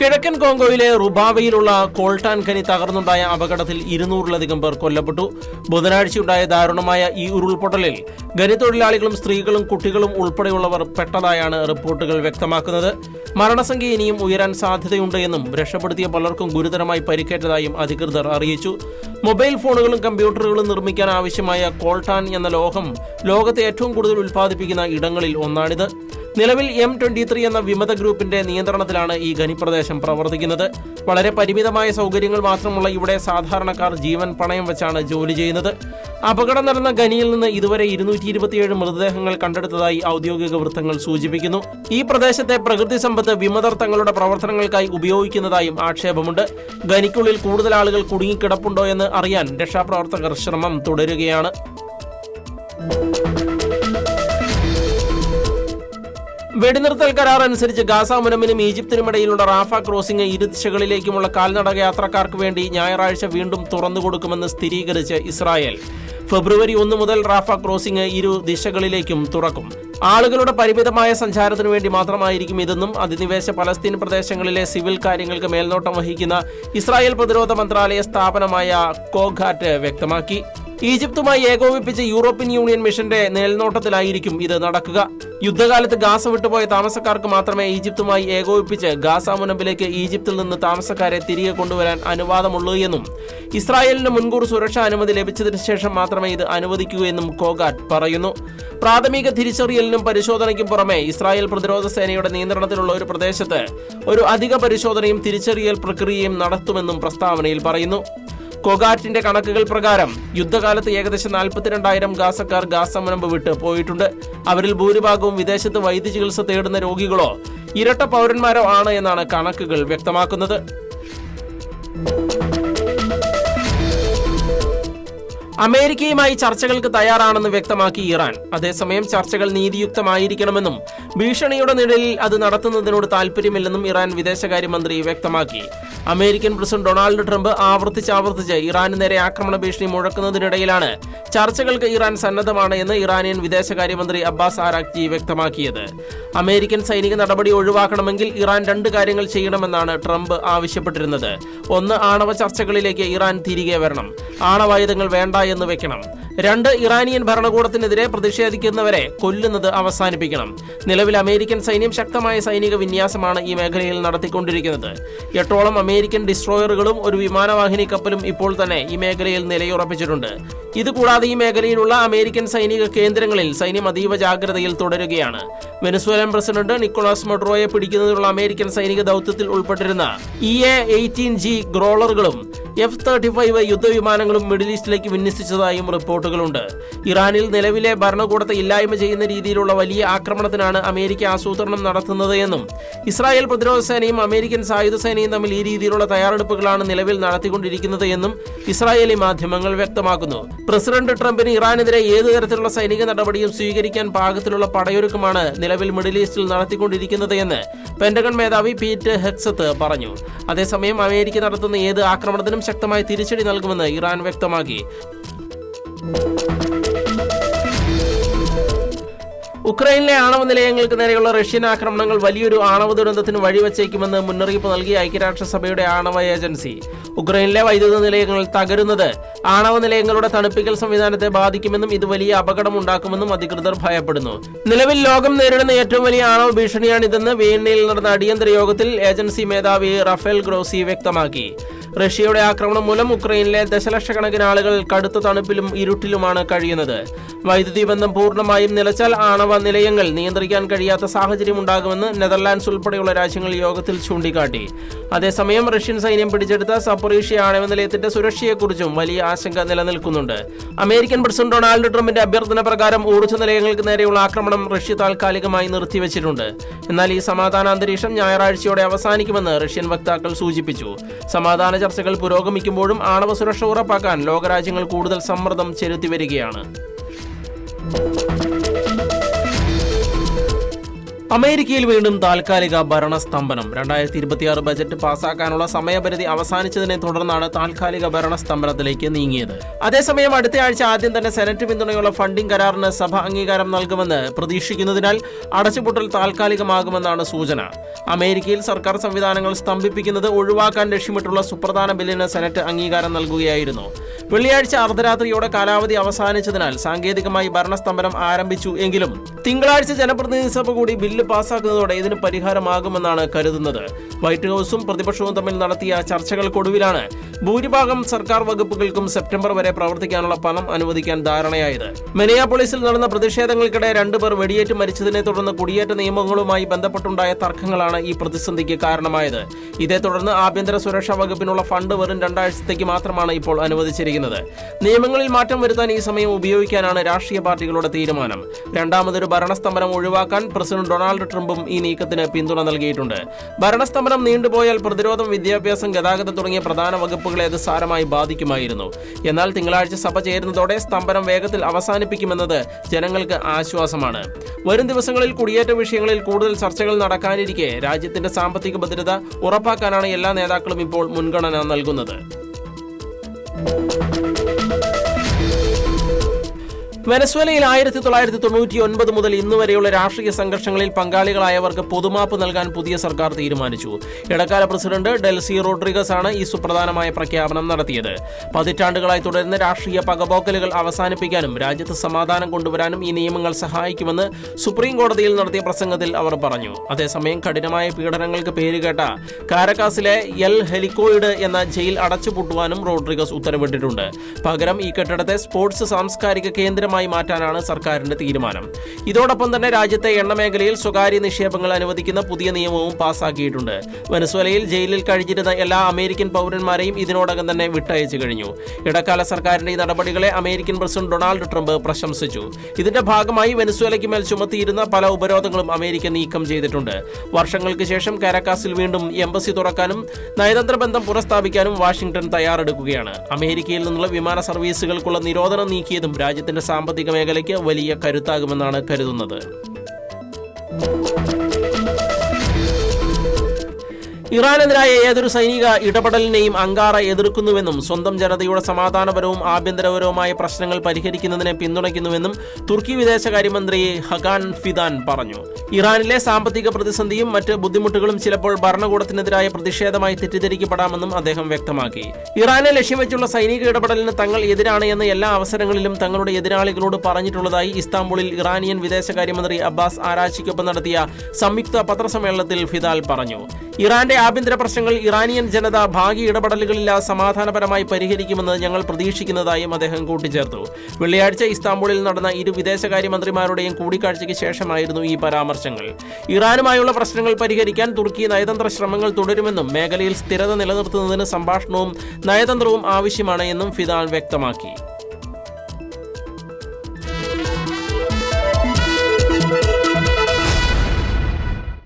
കിഴക്കൻ കോങ്കോയിലെ റുബാവയിലുള്ള കോൾട്ടാൻ ഖനി തകർന്നുണ്ടായ അപകടത്തിൽ ഇരുന്നൂറിലധികം പേർ കൊല്ലപ്പെട്ടു. ബുധനാഴ്ചയുണ്ടായ ദാരുണമായ ഈ ഉരുൾപൊട്ടലിൽ ഖനി തൊഴിലാളികളും സ്ത്രീകളും കുട്ടികളും ഉൾപ്പെടെയുള്ളവർ പെട്ടതായാണ് റിപ്പോർട്ടുകൾ വ്യക്തമാക്കുന്നത്. മരണസംഖ്യ ഇനിയും ഉയരാൻ സാധ്യതയുണ്ട് എന്നും രക്ഷപ്പെടുത്തിയ പലർക്കും ഗുരുതരമായി പരിക്കേറ്റതായും അധികൃതർ അറിയിച്ചു. മൊബൈൽ ഫോണുകളും കമ്പ്യൂട്ടറുകളും നിർമ്മിക്കാൻ ആവശ്യമായ കോൾട്ടാൻ എന്ന ലോഹം ലോകത്തെ ഏറ്റവും കൂടുതൽ ഉൽപ്പാദിപ്പിക്കുന്ന ഇടങ്ങളിൽ ഒന്നാണിത്. നിലവിൽ എം ട്വന്റി ത്രീ എന്ന വിമത ഗ്രൂപ്പിന്റെ നിയന്ത്രണത്തിലാണ് ഈ ഖനിപ്രദേശം പ്രവർത്തിക്കുന്നത്. വളരെ പരിമിതമായ സൗകര്യങ്ങൾ മാത്രമുള്ള ഇവിടെ സാധാരണക്കാർ ജീവൻ പണയം വെച്ചാണ് ജോലി ചെയ്യുന്നത്. അപകടം നടന്ന ഖനിയിൽ നിന്ന് ഇതുവരെ ഇരുന്നൂറ്റി ഇരുപത്തിയേഴ് മൃതദേഹങ്ങൾ കണ്ടെടുത്തതായി ഔദ്യോഗിക വൃത്തങ്ങൾ സൂചിപ്പിക്കുന്നു. ഈ പ്രദേശത്തെ പ്രകൃതി സമ്പത്ത് വിമതർ തങ്ങളുടെ പ്രവർത്തനങ്ങൾക്കായി ഉപയോഗിക്കുന്നതായും ആക്ഷേപമുണ്ട്. ഖനിക്കുള്ളിൽ കൂടുതൽ ആളുകൾ കുടുങ്ങിക്കിടപ്പുണ്ടോ എന്ന് അറിയാൻ രക്ഷാപ്രവർത്തകർ ശ്രമം തുടരുകയാണ്. വെടിനിർത്തൽ കരാർ അനുസരിച്ച് ഗാസ മുനമ്പിനും ഈജിപ്തിനുമിടയിലുള്ള റാഫ ക്രോസിംഗ് ഇരു ദിശകളിലേക്കുമുള്ള കാൽനട യാത്രക്കാർക്ക് വേണ്ടി ഞായറാഴ്ച വീണ്ടും തുറന്നുകൊടുക്കുമെന്ന് സ്ഥിരീകരിച്ച് ഇസ്രായേൽ. ഫെബ്രുവരി ഒന്ന് മുതൽ റാഫ ക്രോസിംഗ് ഇരു ദിശകളിലേക്കും തുറക്കും. ആളുകളുടെ പരിമിതമായ സഞ്ചാരത്തിനു വേണ്ടി മാത്രമായിരിക്കും ഇതെന്നും അധിനിവേശ പലസ്തീൻ പ്രദേശങ്ങളിലെ സിവിൽ കാര്യങ്ങൾക്ക് മേൽനോട്ടം വഹിക്കുന്ന ഇസ്രായേൽ പ്രതിരോധ മന്ത്രാലയ സ്ഥാപനമായ കോഘാറ്റ് വ്യക്തമാക്കി. ഈജിപ്തുമായി ഏകോപിപ്പിച്ച യൂറോപ്യൻ യൂണിയൻ മിഷന്റെ മേൽനോട്ടത്തിലായിരിക്കും ഇത് നടക്കുക. യുദ്ധകാലത്ത് ഗാസ വിട്ടുപോയ താമസക്കാർക്ക് മാത്രമേ ഈജിപ്തുമായി ഏകോപിപ്പിച്ച് ഗാസ മുനമ്പിലേക്ക് ഈജിപ്തിൽ നിന്ന് താമസക്കാരെ തിരികെ കൊണ്ടുവരാൻ അനുവാദമുള്ളൂ എന്നും ഇസ്രായേലിന് മുൻകൂർ സുരക്ഷാ അനുമതി ലഭിച്ചതിന് ശേഷം മാത്രമേ ഇത് അനുവദിക്കൂ എന്നും കോഗാട്ട് പറയുന്നു. പ്രാഥമിക തിരിച്ചറിയലിനും പരിശോധനയ്ക്കും പുറമെ ഇസ്രായേൽ പ്രതിരോധ സേനയുടെ നിയന്ത്രണത്തിലുള്ള ഒരു പ്രദേശത്ത് ഒരു അധിക പരിശോധനയും തിരിച്ചറിയൽ പ്രക്രിയയും നടത്തുമെന്നും പ്രസ്താവനയിൽ പറയുന്നു. കൊഗാറ്റിന്റെ കണക്കുകൾ പ്രകാരം യുദ്ധകാലത്ത് ഏകദേശം നാൽപ്പത്തിരണ്ടായിരം ഗാസക്കാർ ഗാസ മുനമ്പ് വിട്ട് പോയിട്ടുണ്ട്. അവരിൽ ഭൂരിഭാഗവും വിദേശത്ത് വൈദ്യചികിത്സ തേടുന്ന രോഗികളോ ഇരട്ട പൗരന്മാരോ ആണ് എന്നാണ് കണക്കുകൾ വ്യക്തമാക്കുന്നത്. അമേരിക്കയുമായി ചർച്ചകൾക്ക് തയ്യാറാണെന്ന് വ്യക്തമാക്കി ഇറാൻ. അതേസമയം ചർച്ചകൾ നീതിയുക്തമായിരിക്കണമെന്നും ഭീഷണിയുടെ നിഴലിൽ അത് നടത്തുന്നതിനോട് താൽപ്പര്യമില്ലെന്നും ഇറാൻ വിദേശകാര്യമന്ത്രി വ്യക്തമാക്കി. അമേരിക്കൻ പ്രസിഡന്റ് ഡൊണാൾഡ് ട്രംപ് ആവർത്തിച്ചാവർത്തിച്ച് ഇറാന് നേരെ ആക്രമണ ഭീഷണി മുഴക്കുന്നതിനിടയിലാണ്. ചർച്ചകൾക്ക് ഇറാൻ സന്നദ്ധമാണ് എന്ന് ഇറാനിയൻ വിദേശകാര്യമന്ത്രി അബ്ബാസ് ആരാക്ചി വ്യക്തമാക്കിയത്. അമേരിക്കൻ സൈനിക നടപടി ഒഴിവാക്കണമെങ്കിൽ ഇറാൻ രണ്ട് കാര്യങ്ങൾ ചെയ്യണമെന്നാണ് ട്രംപ് ആവശ്യപ്പെട്ടിരുന്നത്. ഒന്ന് ആണവ ചർച്ചകളിലേക്ക് ഇറാൻ തിരികെ വരണം. ആണവായുധങ്ങൾ വേണ്ട എന്ന് വെക്കണം. രണ്ട് ഇറാനിയൻ ഭരണകൂടത്തിനെതിരെ പ്രതിഷേധിക്കുന്നവരെ കൊല്ലുന്നത് അവസാനിപ്പിക്കണം. നിലവിൽ അമേരിക്കൻ സൈന്യം ശക്തമായ സൈനിക വിന്യാസമാണ് ഈ മേഖലയിൽ നടത്തിക്കൊണ്ടിരിക്കുന്നത്. എട്ടോളം അമേരിക്കൻ ഡിസ്ട്രോയറുകളും ഒരു വിമാനവാഹിനി കപ്പലും ഇപ്പോൾ തന്നെ ഈ മേഖലയിൽ നിലയുറപ്പിച്ചിട്ടുണ്ട്. ഇതുകൂടാതെ ഈ മേഖലയിലുള്ള അമേരിക്കൻ സൈനിക കേന്ദ്രങ്ങളിൽ സൈന്യം അതീവ ജാഗ്രതയിൽ തുടരുകയാണ്. വെനസ്വേലൻ പ്രസിഡന്റ് നിക്കോളാസ് മൊഡ്രോയെ പിടിക്കുന്നതിനുള്ള അമേരിക്കൻ സൈനിക ദൌത്യത്തിൽ ഉൾപ്പെട്ടിരുന്ന ഇ എ എയ്റ്റീൻ ജി ഗ്രോളറുകളും എഫ് തേർട്ടി ഫൈവ് യുദ്ധവിമാനങ്ങളും മിഡിൽ ഈസ്റ്റിലേക്ക് വിന്യസിച്ചതായും റിപ്പോർട്ടുകളുണ്ട്. ഇറാനിൽ നിലവിലെ ഭരണകൂടത്തെ ഇല്ലായ്മ ചെയ്യുന്ന രീതിയിലുള്ള വലിയ ആക്രമണത്തിനാണ് അമേരിക്ക ആസൂത്രണം നടത്തുന്നത് എന്നും ഇസ്രായേൽ പ്രതിരോധ സേനയും അമേരിക്കൻ സായുധ സേനയും തമ്മിൽ ഈ രീതിയിലുള്ള തയ്യാറെടുപ്പുകളാണ് നിലവിൽ നടത്തിക്കൊണ്ടിരിക്കുന്നത് എന്നും ഇസ്രായേലി മാധ്യമങ്ങൾ വ്യക്തമാക്കുന്നു. പ്രസിഡന്റ് ട്രംപിന് ഇറാനെതിരെ ഏതു തരത്തിലുള്ള സൈനിക നടപടിയും സ്വീകരിക്കാൻ പാകത്തിലുള്ള പടയൊരുക്കമാണ് നിലവിൽ മിഡിൽ ഈസ്റ്റിൽ നടത്തിക്കൊണ്ടിരിക്കുന്നത് എന്ന് പെന്റഗൺ മേധാവി പീറ്റ് ഹെക്സത്ത് പറഞ്ഞു. അതേസമയം അമേരിക്ക നടത്തുന്ന ഏത് ആക്രമണത്തിനും ശക്തമായ തിരിച്ചടി നൽകുമെന്ന് ഇറാൻ വ്യക്തമാക്കി. ഉക്രൈനിലെ ആണവ നിലയങ്ങൾക്ക് നേരെയുള്ള റഷ്യൻ ആക്രമണങ്ങൾ വലിയൊരു ആണവ ദുരന്തത്തിന് വഴിവെച്ചേക്കുമെന്ന് മുന്നറിയിപ്പ് നൽകി ഐക്യരാഷ്ട്രസഭയുടെ ആണവ ഏജൻസി. ഉക്രൈനിലെ വൈദ്യുത നിലയങ്ങൾ തകരുന്നത് ആണവ നിലയങ്ങളുടെ തണുപ്പിക്കൽ സംവിധാനത്തെ ബാധിക്കുമെന്നും ഇത് വലിയ അപകടം ഉണ്ടാക്കുമെന്നും അധികൃതർ ഭയപ്പെടുന്നു. നിലവിൽ ലോകം നേരിടുന്ന ഏറ്റവും വലിയ ആണവ ഭീഷണിയാണിതെന്ന് വിയന്നയിൽ നടന്ന അടിയന്തര യോഗത്തിൽ ഏജൻസി മേധാവി റഫേൽ ഗ്രോസി വ്യക്തമാക്കി. റഷ്യയുടെ ആക്രമണം മൂലം ഉക്രൈനിലെ ദശലക്ഷക്കണക്കിന് ആളുകൾ കടുത്ത തണുപ്പിലും ഇരുട്ടിലുമാണ് കഴിയുന്നത്. വൈദ്യുതി ബന്ധം പൂർണമായും നിലച്ചാൽ ആണവ നിലയങ്ങൾ നിയന്ത്രിക്കാൻ കഴിയാത്ത സാഹചര്യം ഉണ്ടാകുമെന്ന് നെതർലാൻഡ്സ് ഉൾപ്പെടെയുള്ള രാജ്യങ്ങൾ യോഗത്തിൽ ചൂണ്ടിക്കാട്ടി. അതേസമയം റഷ്യൻ സൈന്യം പിടിച്ചെടുത്ത സപ്പൊറീഷ്യ ആണവ നിലയത്തിന്റെ സുരക്ഷയെക്കുറിച്ചും വലിയ ആശങ്ക നിലനിൽക്കുന്നുണ്ട്. അമേരിക്കൻ പ്രസിഡന്റ് ഡൊണാൾഡ് ട്രംപിന്റെ അഭ്യർത്ഥന പ്രകാരം ഊർജ നിലയങ്ങൾക്ക് നേരെയുള്ള ആക്രമണം റഷ്യ താൽക്കാലികമായി നിർത്തിവച്ചിട്ടുണ്ട്. എന്നാൽ ഈ സമാധാന അന്തരീക്ഷം ഞായറാഴ്ചയോടെ അവസാനിക്കുമെന്ന് റഷ്യൻ വക്താക്കൾ സൂചിപ്പിച്ചു. സമാധാന ചർച്ചകൾ പുരോഗമിക്കുമ്പോഴും ആണവ സുരക്ഷ ഉറപ്പാക്കാൻ ലോകരാജ്യങ്ങൾ കൂടുതൽ സമ്മർദ്ദം ചെലുത്തി വരികയാണ്. അമേരിക്കയിൽ വീണ്ടും താൽക്കാലിക ഭരണസ്തംഭനം. രണ്ടായിരത്തി ഇരുപത്തിയാറ് ബജറ്റ് പാസാക്കാനുള്ള സമയപരിധി അവസാനിച്ചതിനെ തുടർന്നാണ് താൽക്കാലിക ഭരണസ്തംഭനത്തിലേക്ക് നീങ്ങിയത്. അതേസമയം അടുത്ത ആഴ്ച ആദ്യം തന്നെ സെനറ്റ് പിന്തുണയുള്ള ഫണ്ടിംഗ് കരാറിന് സഭ അംഗീകാരം നൽകുമെന്ന് പ്രതീക്ഷിക്കുന്നതിനാൽ അടച്ചുപൂട്ടൽ താൽക്കാലികമാകുമെന്നാണ് സൂചന. അമേരിക്കയിൽ സർക്കാർ സംവിധാനങ്ങൾ സ്തംഭിപ്പിക്കുന്നത് ഒഴിവാക്കാൻ ലക്ഷ്യമിട്ടുള്ള സുപ്രധാന ബില്ലിന് സെനറ്റ് അംഗീകാരം നൽകുകയായിരുന്നു. വെള്ളിയാഴ്ച അർദ്ധരാത്രിയോടെ കാലാവധി അവസാനിച്ചതിനാൽ സാങ്കേതികമായി ഭരണസ്തംഭനം ആരംഭിച്ചു എങ്കിലും തിങ്കളാഴ്ച ജനപ്രതിനിധി സഭ കൂടി ബില്ല് പാസാക്കുന്നതോടെ ഇതിന് പരിഹാരമാകുമെന്നാണ് കരുതുന്നത്. വൈറ്റ് ഹൌസും പ്രതിപക്ഷവും തമ്മിൽ നടത്തിയ ചർച്ചകൾക്കൊടുവിലാണ് ഭൂരിഭാഗം സർക്കാർ വകുപ്പുകൾക്കും സെപ്റ്റംബർ വരെ പ്രവർത്തിക്കാനുള്ള പണം അനുവദിക്കാൻ ധാരണയായത്. മെനിയാപോളിസിൽ നടന്ന പ്രതിഷേധങ്ങൾക്കിടെ രണ്ടുപേർ വെടിയേറ്റ് മരിച്ചതിനെ തുടർന്ന് കുടിയേറ്റ നിയമങ്ങളുമായി ബന്ധപ്പെട്ടുണ്ടായ തർക്കങ്ങളാണ് ഈ പ്രതിസന്ധിക്ക് കാരണമായത്. ഇതേ തുടർന്ന് ആഭ്യന്തര സുരക്ഷാ വകുപ്പിനുള്ള ഫണ്ട് വെറും രണ്ടാഴ്ചത്തേക്ക് മാത്രമാണ് ഇപ്പോൾ അനുവദിച്ചിരിക്കുന്നത്. നിയമങ്ങളിൽ മാറ്റം വരുത്താൻ ഈ സമയം ഉപയോഗിക്കാനാണ് രാഷ്ട്രീയ പാർട്ടികളുടെ തീരുമാനം. രണ്ടാമതൊരു ഭരണസ്തംഭനം ഒഴിവാക്കാൻ പ്രസിഡന്റ് ഡൊണാൾഡ് ട്രംപും ഈ നീക്കത്തിന് പിന്തുണ നൽകിയിട്ടുണ്ട്. ഭരണസ്തംഭനം നീണ്ടുപോയാൽ പ്രതിരോധം വിദ്യാഭ്യാസം ഗതാഗതം തുടങ്ങിയ പ്രധാന വകുപ്പുകളെ അത് സാരമായി ബാധിക്കുമായിരുന്നു. എന്നാൽ തിങ്കളാഴ്ച സഭ ചേരുന്നതോടെ സ്തംഭനം വേഗത്തിൽ അവസാനിപ്പിക്കുമെന്നത് ജനങ്ങൾക്ക് ആശ്വാസമാണ്. വരും ദിവസങ്ങളിൽ കുടിയേറ്റ വിഷയങ്ങളിൽ കൂടുതൽ ചർച്ചകൾ നടക്കാനിരിക്കെ രാജ്യത്തിന്റെ സാമ്പത്തിക ഭദ്രത ഉറപ്പാക്കാനാണ് എല്ലാ നേതാക്കളും ഇപ്പോൾ മുൻഗണന നൽകുന്നത്. Thank you. വെനസ്വേലയിൽ ആയിരത്തി തൊള്ളായിരത്തി തൊണ്ണൂറ്റി ഒൻപത് മുതൽ ഇന്ന് വരെയുള്ള രാഷ്ട്രീയ സംഘർഷങ്ങളിൽ പങ്കാളികളായവർക്ക് പൊതുമാപ്പ് നൽകാൻ പുതിയ സർക്കാർ തീരുമാനിച്ചു. ഇടക്കാല പ്രസിഡന്റ് ഡെൽസി റോഡ്രിഗസ് ആണ് ഈ സുപ്രധാനമായ പ്രഖ്യാപനം നടത്തിയത്. പതിറ്റാണ്ടുകളായി തുടരുന്ന രാഷ്ട്രീയ പകപോക്കലുകൾ അവസാനിപ്പിക്കാനും രാജ്യത്ത് സമാധാനം കൊണ്ടുവരാനും ഈ നിയമങ്ങൾ സഹായിക്കുമെന്ന് സുപ്രീം കോടതിയിൽ നടത്തിയ പ്രസംഗത്തിൽ അവർ പറഞ്ഞു. അതേസമയം കഠിനമായ പീഡനങ്ങൾക്ക് പേരുകേട്ട കാരക്കാസിലെ എൽ ഹെലിക്കോയിഡ് എന്ന ജയിൽ അടച്ചുപൂട്ടുവാനും റോഡ്രിഗസ് ഉത്തരവിട്ടിട്ടുണ്ട്. പകരം ഈ കെട്ടിടത്തെ സ്പോർട്സ് സാംസ്കാരിക കേന്ദ്രമായി മാറ്റാനാണ് സർക്കാരിന്റെ തീരുമാനം. ഇതോടൊപ്പം തന്നെ രാജ്യത്തെ എണ്ണമേഖലയിൽ സ്വകാര്യ നിക്ഷേപങ്ങൾ അനുവദിക്കുന്ന പുതിയ നിയമവും പാസാക്കിയിട്ടുണ്ട്. വെനസ്വേലയിൽ ജയിലിൽ കഴിഞ്ഞിരുന്ന എല്ലാ അമേരിക്കൻ പൗരന്മാരെയും ഇതിനോടകം തന്നെ വിട്ടയച്ചു കഴിഞ്ഞു. ഇടക്കാല സർക്കാരിന്റെ ഈ നടപടികളെ അമേരിക്കൻ പ്രസിഡന്റ് ഡൊണാൾഡ് ട്രംപ് പ്രശംസിച്ചു. ഇതിന്റെ ഭാഗമായി വെനസ്വേലയ്ക്ക് മേൽ ചുമത്തിയിരുന്ന പല ഉപരോധങ്ങളും അമേരിക്ക നീക്കം ചെയ്തിട്ടുണ്ട്. വർഷങ്ങൾക്ക് ശേഷം കാരക്കാസിൽ വീണ്ടും എംബസി തുറക്കാനും നയതന്ത്ര ബന്ധം പുനഃസ്ഥാപിക്കാനും വാഷിംഗ്ടൺ തയ്യാറെടുക്കുകയാണ്. അമേരിക്കയിൽ നിന്നുള്ള വിമാന സർവീസുകൾക്കുള്ള നിരോധനം നീക്കിയതും രാജ്യത്തിന്റെ സാമ്പത്തിക മേഖലയ്ക്ക് വലിയ കരുത്താകുമെന്നാണ് കരുതുന്നത്. ഇറാനെതിരായ ഏതൊരു സൈനിക ഇടപെടലിനെയും അങ്കാറ എതിർക്കുന്നുവെന്നും സ്വന്തം ജനതയുടെ സമാധാനപരവും ആഭ്യന്തരപരവുമായ പ്രശ്നങ്ങൾ പരിഹരിക്കുന്നതിനെ പിന്തുണയ്ക്കുന്നുവെന്നും തുർക്കി വിദേശകാര്യമന്ത്രി ഹഗാൻ ഫിദാൻ പറഞ്ഞു. ഇറാനിലെ സാമ്പത്തിക പ്രതിസന്ധിയും മറ്റ് ബുദ്ധിമുട്ടുകളും ചിലപ്പോൾ ഭരണകൂടത്തിനെതിരായ പ്രതിഷേധമായി തെറ്റിദ്ധരിക്കപ്പെടാമെന്നും അദ്ദേഹം വ്യക്തമാക്കി. ഇറാനെ ലക്ഷ്യം വെച്ചുള്ള സൈനിക ഇടപെടലിന് തങ്ങൾ എതിരാണ് എന്ന് എല്ലാ അവസരങ്ങളിലും തങ്ങളുടെ എതിരാളികളോട് പറഞ്ഞിട്ടുള്ളതായി ഇസ്താംബുളിൽ ഇറാനിയൻ വിദേശകാര്യമന്ത്രി അബ്ബാസ് ആരാച്ചിക്കൊപ്പം നടത്തിയ സംയുക്ത പത്രസമ്മേളനത്തിൽ ഫിദാൽ പറഞ്ഞു. ഇറാന്റെ ആഭ്യന്തര പ്രശ്നങ്ങൾ ഇറാനിയൻ ജനത ഭാഗ്യ ഇടപെടലുകളില്ല സമാധാനപരമായി പരിഹരിക്കുമെന്ന് ഞങ്ങൾ പ്രതീക്ഷിക്കുന്നതായും അദ്ദേഹം കൂട്ടിച്ചേർത്തു. വെള്ളിയാഴ്ച ഇസ്താംബുളിൽ നടന്ന ഇരു വിദേശകാര്യമന്ത്രിമാരുടെയും കൂടിക്കാഴ്ചയ്ക്ക് ശേഷമായിരുന്നു ഈ പരാമർശങ്ങൾ. ഇറാനുമായുള്ള പ്രശ്നങ്ങൾ പരിഹരിക്കാൻ തുർക്കി നയതന്ത്ര ശ്രമങ്ങൾ തുടരുമെന്നും മേഖലയിൽ സ്ഥിരത നിലനിർത്തുന്നതിന് സംഭാഷണവും നയതന്ത്രവും ആവശ്യമാണ് എന്നും ഫിദാൻ വ്യക്തമാക്കി.